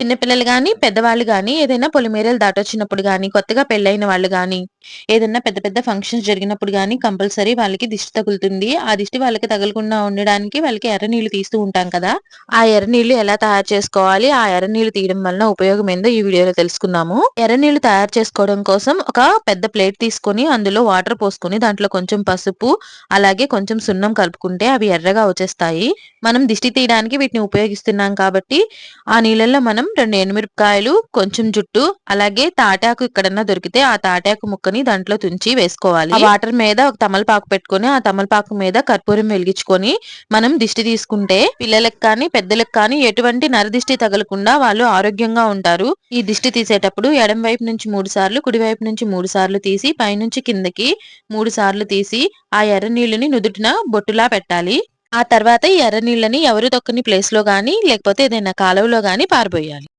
చిన్నపిల్లలు కానీ పెద్దవాళ్ళు కానీ ఏదైనా పొలిమేరలు దాటొచ్చినప్పుడు కానీ కొత్తగా పెళ్ళైన వాళ్ళు గాని, ఏదైనా పెద్ద పెద్ద ఫంక్షన్స్ జరిగినప్పుడు కానీ కంపల్సరీ వాళ్ళకి దిష్టి తగులుతుంది. ఆ దిష్టి వాళ్ళకి తగలకుండా ఉండడానికి వాళ్ళకి ఎర్ర నీళ్ళు తీస్తూ ఉంటాం కదా! ఆ ఎర్ర నీళ్ళు ఎలా తయారు చేసుకోవాలి? ఆ ఎర్ర నీళ్ళు తీయడం వలన ఉపయోగం ఏందో ఈ వీడియోలో తెలుసుకుందాము. ఎర్ర నీళ్ళు తయారు చేసుకోవడం కోసం ఒక పెద్ద ప్లేట్ తీసుకొని అందులో వాటర్ పోసుకొని దాంట్లో కొంచెం పసుపు, అలాగే కొంచెం సున్నం కలుపుకుంటే అవి ఎర్రగా వచ్చేస్తాయి. మనం దిష్టి తీయడానికి వీటిని ఉపయోగిస్తున్నాం కాబట్టి ఆ నీళ్ళల్లో మనం రెండు ఎండుమిరపకాయలు, కొంచెం జుట్టు, అలాగే తాటాకు ఎక్కడన్నా దొరికితే ఆ తాటాకు ముక్కని దాంట్లో తుంచి వేసుకోవాలి. వాటర్ మీద ఒక తమలపాకు పెట్టుకొని, ఆ తమలపాకు మీద కర్పూరం వెలిగించుకొని మనం దిష్టి తీసుకుంటే పిల్లలకు కానీ, పెద్దలకు కానీ ఎటువంటి నరదిష్టి తగలకుండా వాళ్ళు ఆరోగ్యంగా ఉంటారు. ఈ దిష్టి తీసేటప్పుడు ఎడం వైపు నుంచి మూడు సార్లు, కుడి వైపు నుంచి మూడు సార్లు తీసి పైనుంచి కిందకి మూడు సార్లు తీసి ఆ ఎర్ర నీళ్ళని నుదుటిన బొట్టులా పెట్టాలి. ఆ తర్వాత ఈ ఎర్ర నీళ్ళని ఎవరు తొక్కని ప్లేస్‌లో గానీ లేకపోతే ఏదైనా కాలువలో గానీ పారబోయాలి.